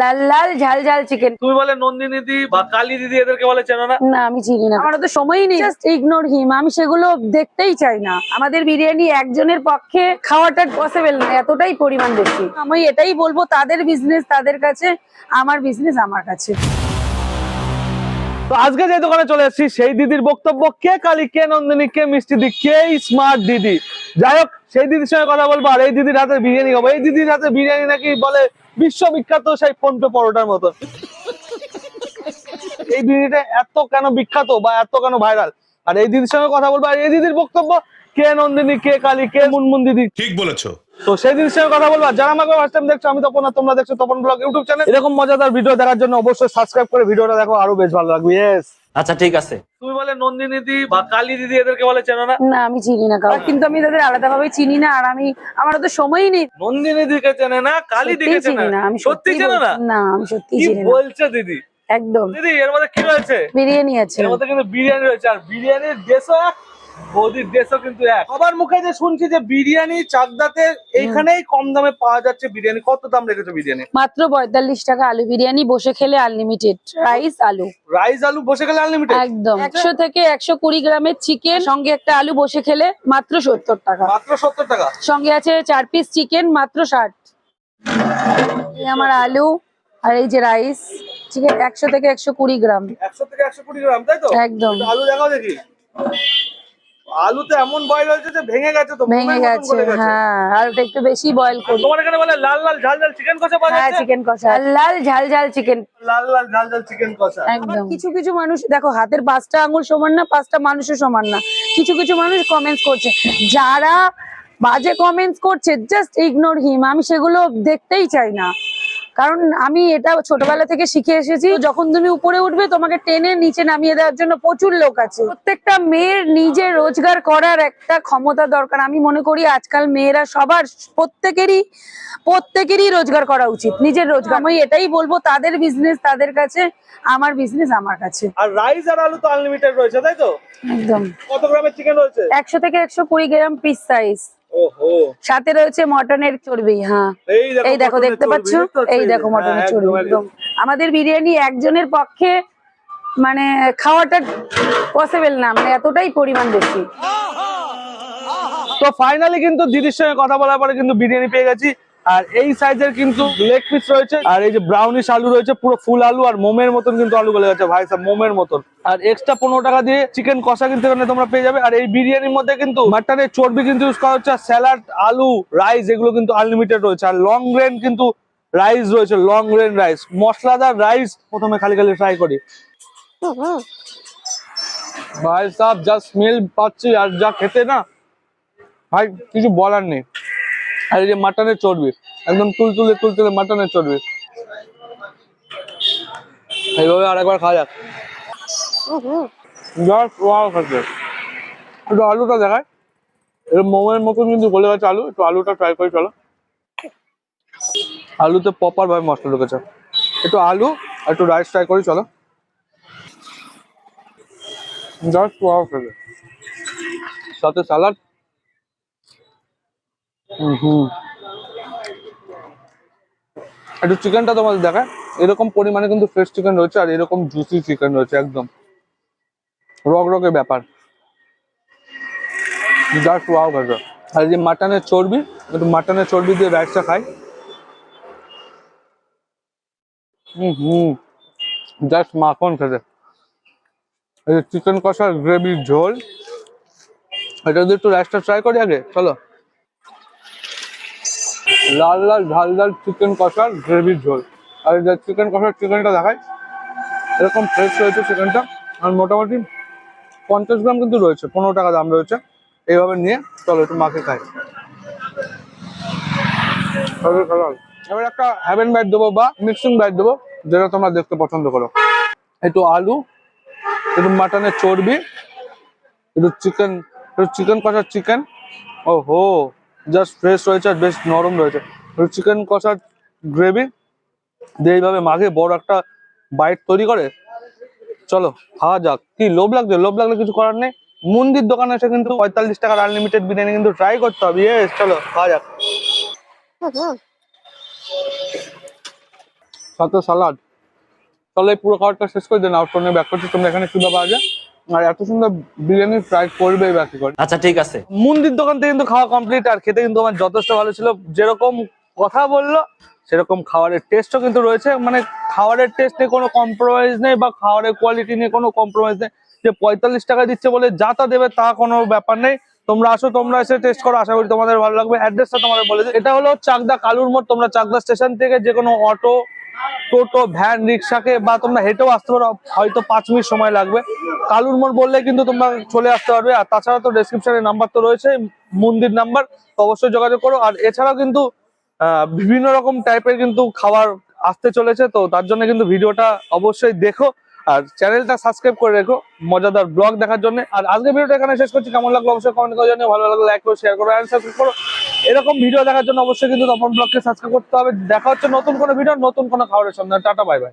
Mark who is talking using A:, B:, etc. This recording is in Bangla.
A: লাল লাল ঝাল ঝাল চিকেন
B: তুমি বলে নন্দিনী দিদি বা কালী দিদি এদেরকে বলে চেনো না?
A: না আমি চিনি না। আমার তো সময়ই নেই। জাস্ট ইগনোর হিম আমি সেগুলো দেখতেই চাই না। আমাদের বিরিয়ানি একজনের পক্ষে খাওয়াটা পসিবল না এতটাই পরিমাণ বেশি। আমি এটাই বলব তাদের বিজনেস তাদের কাছে আমার বিজনেস আমার কাছে।
B: তো আজকে যে দোকানে চলে এসেছি সেই দিদির বক্তব্য কে কালী কে নন্দিনী কে মিষ্টি দি কে স্মার্ট দিদি। যাই হোক সেই দিদির সঙ্গে কথা বলব আর এই দিদির হাতে বিরিয়ানি খাব। এই দিদির হাতে বিরিয়ানি নাকি বলে বিশ্ববিখ্যাত সেই ফোন পে পরোটার মতো। এই দিদিটা এত কেন বিখ্যাত বা এত কেন ভাইরাল? আর এই দিদির সঙ্গে কথা বলব আর এই দিদির বক্তব্য কে নন্দিনী কে কালী কে মুনমুন দিদি?
C: ঠিক বলেছ।
B: তো সেই দিদির সঙ্গে কথা বলব যারা আমাকে ফার্স্ট টাইম দেখছ আমি তপন আর তোমরা দেখছ তপন ব্লগ ইউটিউব চ্যানেল এরকম মজাদার ভিডিও দেখার জন্য অবশ্যই সাবস্ক্রাইব করে ভিডিওটা দেখো আরও বেশ ভালো লাগবে। ইয়েস
D: আচ্ছা ঠিক আছে।
B: তুমি বলে নন্দিনী দিদি বা কালী দিদি এদেরকে বলে চেনো না?
A: না আমি চিনি না কাউকে। কিন্তু আমি তাদের আলাদাভাবে চিনি না আর আমি আমার তো সময়ই নেই।
B: নন্দিনী দিদিকে চেনে না কালী দিদিকে
A: চেনে না? আমি
B: সত্যি চেনো না?
A: না আমি সত্যি চিনি না।
B: বলছো দিদি?
A: একদম।
B: দিদি এর মধ্যে কি রয়েছে?
A: বিরিয়ানি আছে।
B: এর মধ্যে কিন্তু বিরিয়ানি রয়েছে আর বিরিয়ানির দেশও এক বৌদির দেশও কিন্তু এক। সবার মুখে যে শুনছি যে বিরিয়ানি চাকদাতে এইখানেই কম দামে পাওয়া যাচ্ছে বিরিয়ানি। কত দাম রেখেছে বিরিয়ানি?
A: মাত্র পঁয়তাল্লিশ টাকা আলু বিরিয়ানি বসে খেলে আনলিমিটেড রাইস আলু।
B: রাইস আলু বসে গেলে আনলিমিটেড
A: একদম। একশো থেকে একশো কুড়ি গ্রামের চিকেন সঙ্গে একটা আলু বসে খেলে মাত্র সত্তর টাকা।
B: মাত্র সত্তর টাকা?
A: সঙ্গে আছে চার পিস চিকেন মাত্র ষাট। আমার আলু আর এই যে রাইস চিকেন একশো থেকে একশো কুড়ি গ্রাম।
B: একশো থেকে একশো কুড়ি গ্রাম তাই তো?
A: একদম।
B: আলু দেখাও দেখি। আলুতে এমন বয়ল হয়েছে যে ভেঙে গেছে তো
A: ভেঙে গেছে হ্যাঁ আর একটু বেশি বয়েল করি।
B: তোমার এখানে বলে লাল লাল ঝাল ঝাল চিকেন কষা পাওয়া
A: হ্যাঁ
B: যাচ্ছে?
A: চিকেন কষা। লাল ঝাল ঝাল চিকেন
B: লাল লাল ঝাল ঝাল চিকেন কষা।
A: একদম। কিছু কিছু মানুষ দেখো হাতের পাঁচটা আঙুল সমান না পাঁচটা মানুষও সমান না। কিছু কিছু মানুষ কমেন্টস করছে। যারা বাজে কমেন্টস করছে জাস্ট ইগনোর হিম আমি সেগুলো দেখতেই চাই না। কারণ আমি এটা ছোটবেলা থেকে শিখে এসেছি যখন তুমি উপরে উঠবে তোমাকে টেনে নিচে নামিয়ে দেওয়ার জন্য প্রচুর লোক আছে। প্রত্যেকটা মেয়ের নিজে রোজগার করার একটা ক্ষমতা দরকার। আমি মনে করি আজকাল মেয়েরা সবার প্রত্যেকেরই প্রত্যেকেরই রোজগার করা উচিত নিজের রোজগার। আমি এটাই বলব তাদের বিজনেস তাদের কাছে আমার বিজনেস আমার কাছে।
B: আর রাইস আর আলু তো আনলিমিটেড রয়েছে তাই তো?
A: একদম।
B: কত গ্রামের চিকেন রয়েছে?
A: একশো থেকে একশো কুড়ি গ্রাম পিস সাইজ সাথে রয়েছে মটনের চর্বি হ্যাঁ। এই দেখো দেখতে পাচ্ছ? এই দেখো মটনের
B: হ্যাঁ,
A: চর্বি
B: একদম,
A: একদম। আমাদের বিরিয়ানি একজনের পক্ষে মানে খাওয়াটা পসিবল না মানে এতটাই পরিমাণ বেশি।
B: তো ফাইনালি কিন্তু দিদির সঙ্গে কথা বলার পরে কিন্তু বিরিয়ানি পেয়ে গেছি। আর এই সাইজের কিন্তু লেগ পিস রয়েছে, আর এই যে ব্রাউনিশ আলু রয়েছে, পুরো ফুল আলু আর মোমের মতন কিন্তু আলু গলে গেছে ভাই সাহেব মোমের মতন। আর এক্সট্রা পনেরো টাকা দিয়ে চিকেন কষা কিন্তু এখানে তোমরা পেয়ে যাবে। আর এই বিরিয়ানির মধ্যে কিন্তু মাটনের চর্বি কিন্তু ইউজ করা হচ্ছে স্যালাড আলু রাইস এগুলো কিন্তু আনলিমিটেড রয়েছে। আর লং রেন কিন্তু রাইস রয়েছে লং রেন রাইস মশলাদার রাইস প্রথমে খালি খালি ফ্রাই করি। ভাই সাহেব যা স্মেল পাচ্ছি, আর যা খেতে না, ভাই, কিছু বলার নেই। আর এই যে মাটনের চর্বি একদম তুলতুলে তুলতুলে মাটনের চর্বি এইভাবে আরেকবার খাওয়া যাক। একটু আলুটা দেখায় মতন কিন্তু গেছে আলু, একটু আলুটা ট্রাই চলো। আলুতে ভাবে একটু আলু আর একটু রাইস ট্রাই চলো। সাথে স্যালাড হুম একটু চিকেনটা তোমাদের দেখায় এরকম পরিমাণে কিন্তু ফ্রেশ চিকেন রয়েছে আর এরকম জুসি চিকেন রয়েছে, একদম। রক রকের ব্যাপার। জাস্ট ওয়াও খাচ্ছে আর যে মাটনের চর্বি, একটু মাটনের চর্বি দিয়ে রাইসটা খাই। হুম হুম। জাস্ট মাখন খেতে। এই চিকেন কষার গ্রেভির ঝোল। এটা যদি একটু রাইসটা ট্রাই করি আগে, চলো। লাল লাল ঝাল ঝাল চিকেন কষার গ্রেভির ঝোল। আর চিকেন কষার চিকেনটা দেখায় এরকম ফ্রেশ রয়েছে চিকেনটা আর মোটামুটি পঞ্চাশ গ্রাম কিন্তু রয়েছে, পনেরো টাকা দাম রয়েছে। এইভাবে নিয়ে চলো একটু মাকে খাই। এবার একটা হ্যাভেন ব্যাট দেবো বা মিক্সিং ব্যাট দেবো, যেটা তোমরা দেখতে পছন্দ করো। একটু আলু, একটু মাটনের চর্বি, একটু চিকেন একটু চিকেন কষার চিকেন ও হো জাস্ট ফ্রেশ রয়েছে আর বেশ নরম রয়েছে। চিকেন কষার গ্রেভি দিয়ে এইভাবে মাখে বড় একটা বাইট তৈরি করে। চলো, খাওয়া যাক। কি লোভ লাগছে? লোভ লাগলে কিছু করার নেই। মন্দির দোকানে এসে কিন্তু পঁয়তাল্লিশ টাকার আনলিমিটেড বিরিয়ানি কিন্তু ট্রাই করতে হবে। ইয়েস চলো, খাওয়া যাক। সাথে সালাড তাহলে এই পুরো খাবারটা শেষ করে দেন আউটফোনে ব্যাক করছি। তোমরা এখানে কীভাবে যায় আর এত সুন্দর বিরিয়ানি ফ্রাই করবে বাকি করে?
C: আচ্ছা ঠিক আছে।
B: মন্দির দোকান থেকে কিন্তু খাওয়া কমপ্লিট আর খেতে কিন্তু আমার যথেষ্ট ভালো ছিল। যেরকম কথা বলল সেরকম খাবারের টেস্টও কিন্তু রয়েছে। মানে খাবারের টেস্ট নিয়ে কোনো কম্প্রোমাইজ নেই বা খাবারের কোয়ালিটি নিয়ে কোনো কম্প্রোমাইজ নেই। যে পঁয়তাল্লিশ টাকা দিচ্ছে বলে যা তা দেবে তা কোনো ব্যাপার নেই। তোমরা আসো তোমরা এসে টেস্ট করো। আশা করি তোমাদের ভালো লাগবে। অ্যাড্রেসটা তোমাদের বলে দিই। এটা হলো চাকদা কালুর মোড়। তোমরা চাকদা স্টেশন থেকে যে কোনো অটো টোটো, ভ্যান রিক্সাকে বা তোমরা হেঁটেও আসতে পারো, হয়তো পাঁচ মিনিট সময় লাগবে। কালুর মোড় বললে কিন্তু তোমরা চলে আসতে পারবে, আর তাছাড়া তো ডেসক্রিপশনে নাম্বার তো রয়েছে, মন্দির নাম্বার অবশ্যই যোগাযোগ করো। আর এছাড়াও কিন্তু বিভিন্ন রকম টাইপের কিন্তু খাবার আসতে চলেছে, তো তার জন্য কিন্তু ভিডিওটা অবশ্যই দেখো, আর চ্যানেলটা সাবস্ক্রাইব করে রেখো, মজাদার ব্লগ দেখার জন্য। আর আজকে ভিডিওটা এখানে শেষ করছি, কেমন লাগল অবশ্যই কমেন্ট করে জানিও, ভালো লাগল লাইক করো শেয়ার করো অ্যান্ড সাবস্ক্রাইব করো। এরকম ভিডিও দেখার জন্য অবশ্যই কিন্তু তপন ব্লগকে সাবস্ক্রাইব করতে হবে। দেখা হচ্ছে নতুন কোনো ভিডিও নতুন কোনো খাবারের সন্ধান টাটা বাই বাই